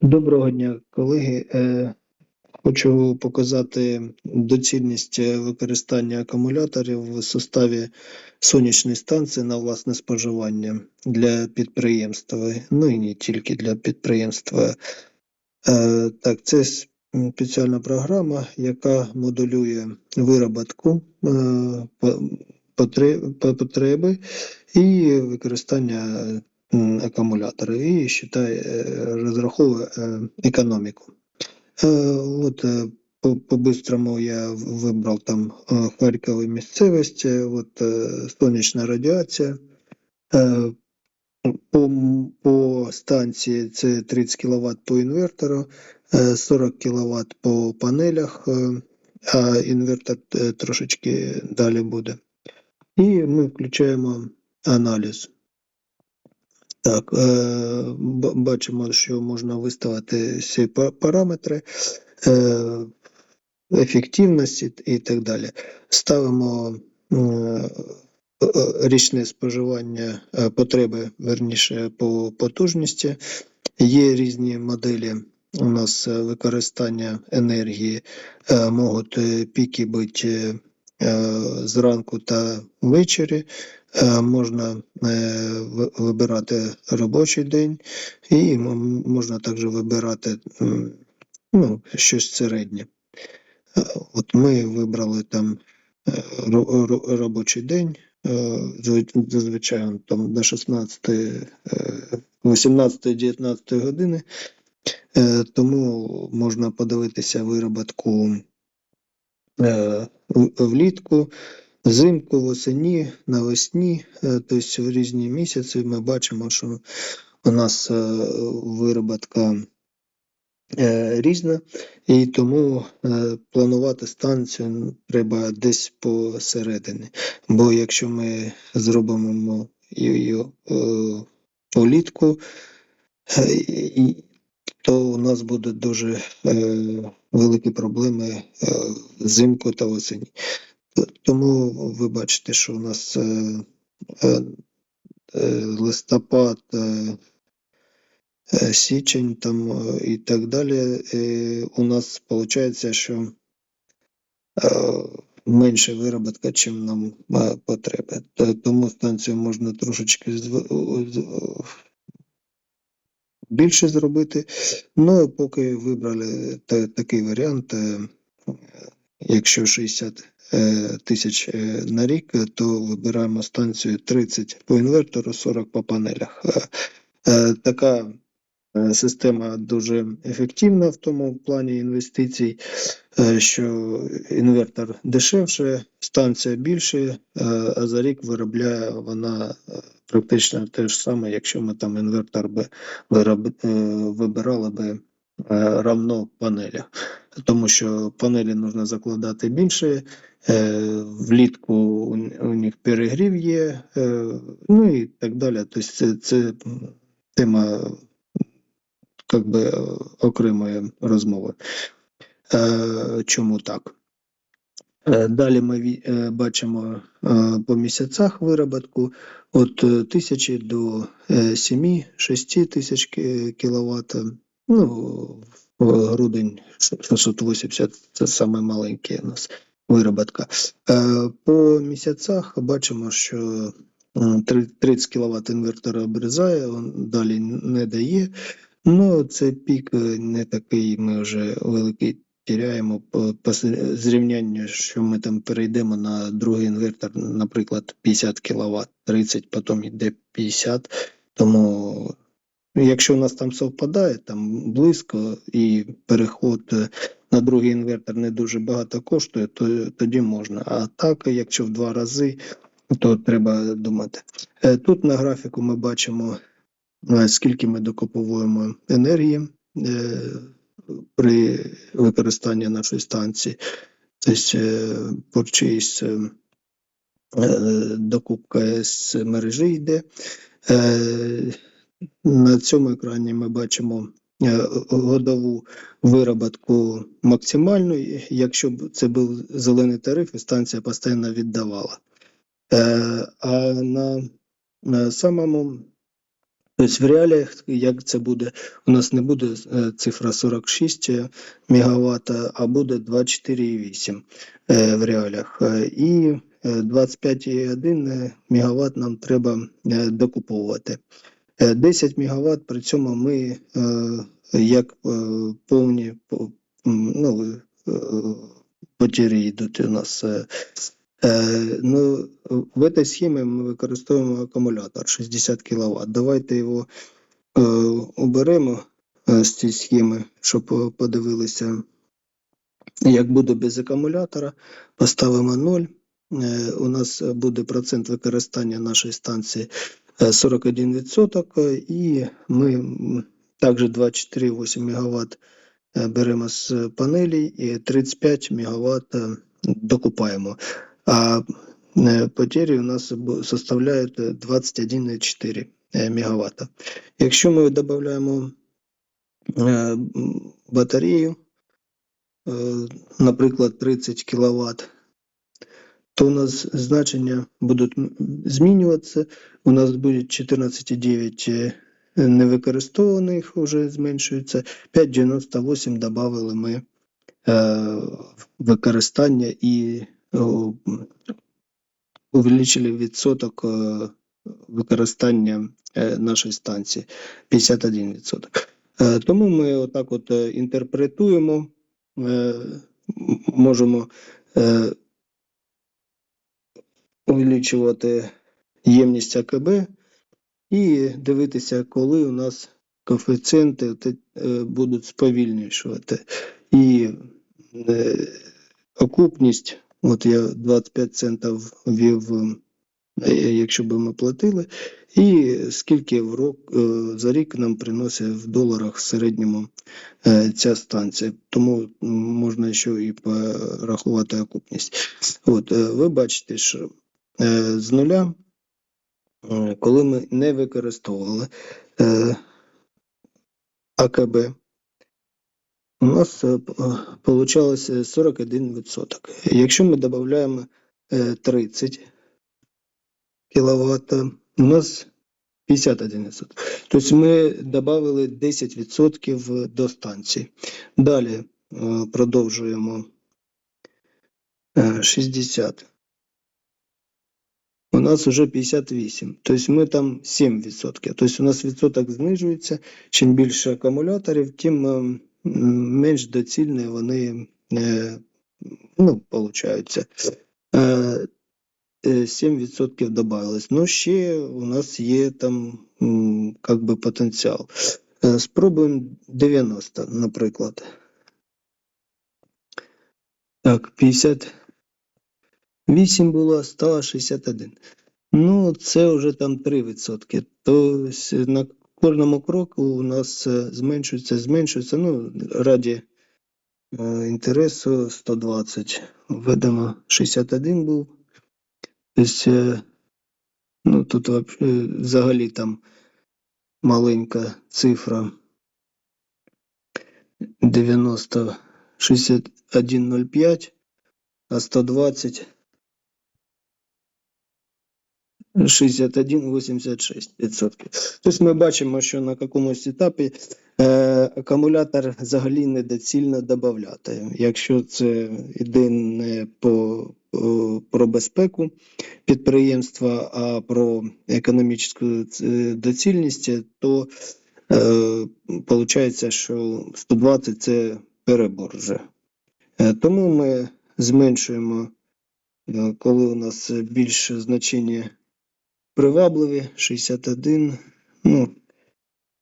Доброго дня, колеги. Е, Хочу показати доцільність е, використання акумуляторів в составі сонячної станції на власне споживання для підприємства, ну і не тільки для підприємства. Е, Так, це спеціальна програма, яка потре- по- потреби і використання м, акумулятора і считає, е, розраховує е, економіку. Е, От е, по- по-бистрому я вибрав там е, Харкова місцевість, е, от е, сонячна радіація. Е, По, по станції це 30 кВт по інвертору, е, 40 кВт по панелях, а інвертор трошечки далі буде. І ми включаємо аналіз. Так, е, бачимо, що можна виставити всі параметри е, ефективності і так далі. Ставимо е, річне споживання потреби, верніше по потужності. Є різні моделі. У нас використання енергії можуть піки бути зранку та ввечері. Е, Можна е, вибирати робочий день, і можна також вибирати ну, щось середнє. Е, От ми вибрали там е, ро- ро- робочий день, е, зазвичай там до 16, 18-19 години, Е, тому можна подивитися вироботку е, влітку, взимку, восені, навесні, е, тобто в різні місяці ми бачимо, що у нас е, вироботка е, різна, і тому е, планувати станцію треба десь посередині. Бо якщо ми зробимо її е, влітку, е, то у нас будуть дуже е, великі проблеми е, взимку та осені. Тому ви бачите, що у нас е, е, е, листопад, е, е, січень там е, і так далі. е, У нас виходить, що е, менше вироботка, чим нам е, Тому станцію можна трошечки більше зробити. Ну, поки вибрали та, такий варіант, е, якщо 60 е, тисяч е, на рік, то вибираємо станцію 30 по інвертору, 40 по панелях. Така система дуже ефективна в тому плані інвестицій, е, що інвертор дешевше, станція більше, е, а за рік виробляє вона е, практично те ж саме, якщо ми там інвертор би вироб, е, вибирали би е, равно панелях. Тому що панелі можна закладати більше, е, влітку у, них перегрів є, е, ну і так далі. Тобто це, це тема как би окремої розмови. Е, чому так? Е, Далі ми е, бачимо по місяцях вироботку від е, 1000 до 7-6 тисяч кВт. Ну, грудень 680 це саме маленький у нас вироботка. Е, По місяцях бачимо, що 30 кВт інвертор обрізає, далі не дає. Ну, це пік е, не такий, ми вже великий тіряємо по, по зрівнянню, що ми там перейдемо на другий інвертор, наприклад, 50 кВт, 30, потім йде 50. Тому, якщо у нас там совпадає, там близько, і переход е, на другий інвертор не дуже багато коштує, то тоді можна. А так, якщо в два рази, то треба думати. Е, Тут на графіку ми бачимо, скільки ми докуповуємо енергії. е, при використанні нашої станції. Тобто е, порчийсь е, е, докупка з мережі йде. Е, На цьому екрані ми бачимо е, годову вироботку максимальну. Якщо б це був зелений тариф, і станція постійно віддавала. Е, А на самому Тобто в реаліях, як це буде, у нас не буде е, цифра 46 МВт, а буде 24,8 е, в реаліях. Е, І е, 25,1 МВт нам треба е, докуповувати. Е, 10 МВт, при цьому ми е, як е, повні ну, е, потері йдуть у нас. Е, ну, в цій схемі ми використовуємо акумулятор 60 кВт. Давайте його е, оберемо е, з цієї схеми, щоб подивилися, як буде без акумулятора. Поставимо 0. Е, у нас буде процент використання нашої станції е, 41%, е, і ми також 24,8 МВт е, беремо з панелі і 35 МВт докупаємо. А е, потери у нас составляють е, 21,4 МВт. Якщо ми додаємо е, батарею, е, наприклад, 30 кВт, то у нас значення будуть змінюватися. У нас буде 14,9 е, невикористованих вже зменшується. 5,98 додали ми е, використання і увеличили відсоток е, використання е, нашої станції 51%. Е, Тому ми отак от е, інтерпретуємо, е, можемо е, увеличувати ємність АКБ і дивитися, коли у нас коефіцієнти е, будуть сповільнювати. І е, окупність, от я 25 центів ввів, е, якщо б ми платили, і скільки в рок, е, за рік нам приносить в доларах в середньому е, ця станція. Тому можна ще і порахувати окупність. От, е, ви бачите, що е, з нуля, е, коли ми не використовували е, АКБ, у нас е, е, получалось е, 41%. Якщо ми додаємо е, 30 кВт, у нас 51%. Тобто ми додали 10% до станції. Далі е, продовжуємо Е, 60. У нас вже 58. Тобто ми там 7%. Тобто у нас відсоток знижується. Чим більше акумуляторів, тим е, м, менш доцільні вони е, ну, получаються. Е, е, 7% додавалось. Ну, ще у нас є там как би потенціал. Е, Спробуємо 90, наприклад. Так, 58 було, стало 61. Ну, це вже там 3%. То с- на кожному кроку у нас е, зменшується, зменшується. Ну, раді е, інтересу 120. Введемо 61 був. Тобто, е, ну, тут взагалі там маленька цифра. 90, 61,05, а 120 61,86%. Тобто ми бачимо, що на якомусь етапі е, акумулятор взагалі недоцільно додати. Якщо це йде не по, по про безпеку підприємства, а про економічну е, доцільність, то е, виходить, що 120 це перебор вже. Е, Тому ми зменшуємо, е, коли у нас більше значення привабливі 61, ну,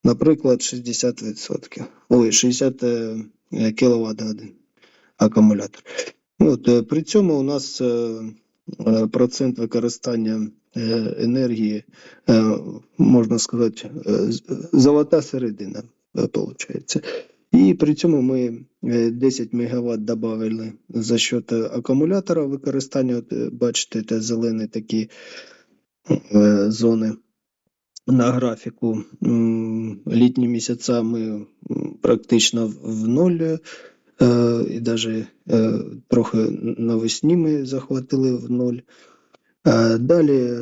наприклад, 60%. Ой, 60 кВт годин акумулятор. От, е, при цьому у нас е, е, процент використання енергії, можна сказати, золота середина виходить. І при цьому ми е, 10 МВт додали за счет акумулятора використання. От, бачите, це зелені такі е, зони на графіку. Літні місяця ми практично в- ноль, е, і навіть трохи навесні ми захватили в ноль. Е, Далі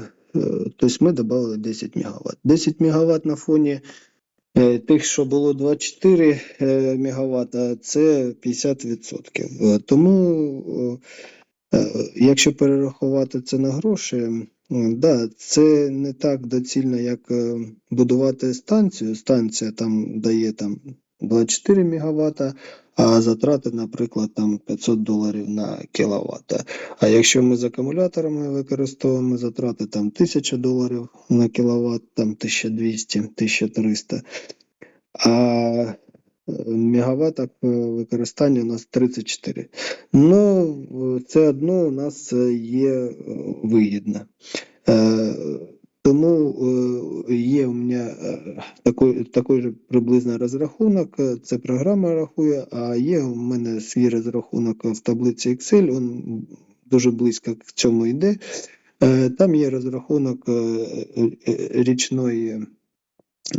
тобто ми додали 10 МВт. 10 МВт на фоні е, тих, що було 24 е, МВт, це 50%. Е, Тому, е, е, якщо перерахувати це на гроші, да, це не так доцільно, як е, будувати станцію. Станція там дає там 24 МВт, а затрати, наприклад, там 500 доларів на кіловат. А якщо ми з акумуляторами використовуємо затрати там 1000 доларів на кіловат, там 1200, 1300, а е, використання у нас 34. Ну, це одно у нас є е, вигідно. Е, Тому е, є у мене такий, такий же приблизно розрахунок. Це програма рахує, а є у мене свій розрахунок в таблиці Excel, він дуже близько к цьому йде. Там є розрахунок річної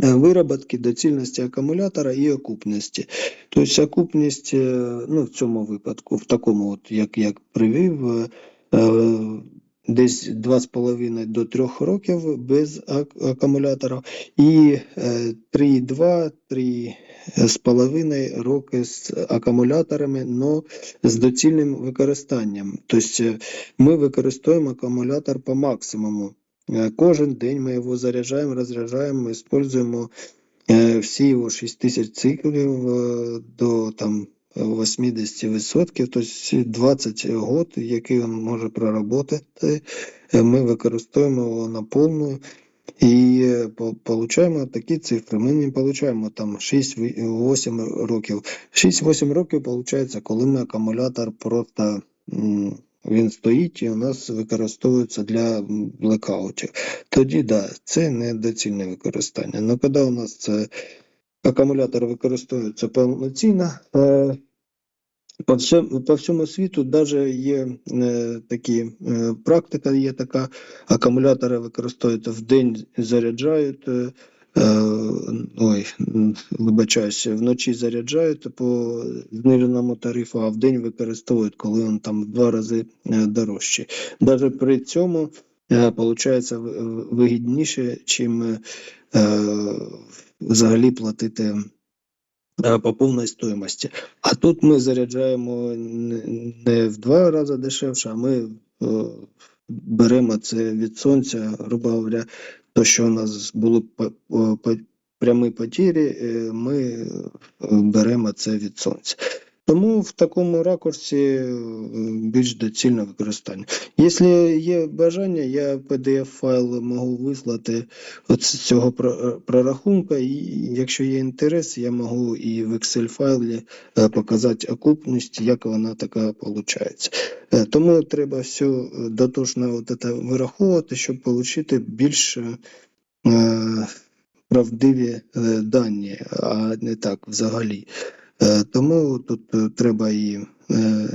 вироботки, доцільності акумулятора і окупності. Тобто окупність, е, ну, в цьому випадку, в такому, от, як я привів, е, е, десь 2,5 до 3 років без ак- акумулятора і е, 3,2 3,5 роки з акумуляторами, но з доцільним використанням. Тобто е, ми використовуємо акумулятор по максимуму. Е, Кожен день ми його заряджаємо, розряджаємо, використовуємо е, всі його 6000 циклів е, до там 80%, тобто 20 год, який він може проработати, ми використовуємо його на повну і получаємо такі цифри. Ми не получаємо там 6-8 років. 6-8 років виходить, коли ми акумулятор просто він стоїть і у нас використовується для блекаутів. Тоді да, це недоцільне використання. Но коли у нас це акумулятор використовується повноцінно, е, по всьому, по всьому світу даже є е, такі е, практика, є така, акумулятори використовують в день заряджають. Е, ой, вибачаюся, вночі заряджають по зниженому тарифу, а в день використовують, коли він там в два рази е, дорожче. Даже при цьому е, получається в- в- вигідніше, чим е, взагалі платити е, по повній стоїмості. А тут ми заряджаємо не- в два рази дешевше, а ми е, беремо це від сонця, грубо говоря, то, що у нас були прямі потірі, е, ми е, беремо це від сонця. Тому в такому ракурсі е, більш доцільне використання. Якщо є бажання, я PDF-файл можу вислати з цього про- прорахунка, і якщо є інтерес, я можу і в Excel-файлі е, показати окупність, як вона така виходить. Тому треба все е, дотошно от це вираховувати, щоб отримати більш е, правдиві е, дані, а не так взагалі. Е, Тому тут е, треба і е,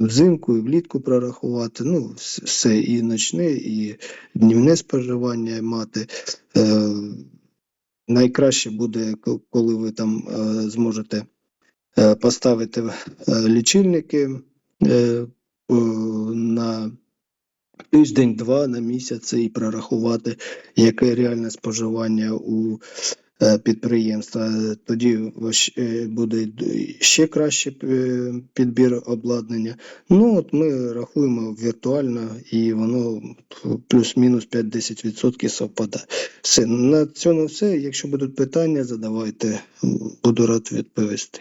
взимку, і влітку прорахувати. Ну, все і ночне, і днівне споживання мати. Найкраще буде, коли ви там зможете поставити лічильники на тиждень-два на місяць і прорахувати, яке реальне споживання у підприємства. Тоді е, буде ще краще е, підбір обладнання. Ну от ми рахуємо віртуально, і воно плюс-мінус 5-10% совпадає. Все на цьому все. Якщо будуть питання, задавайте. Буду рад відповісти.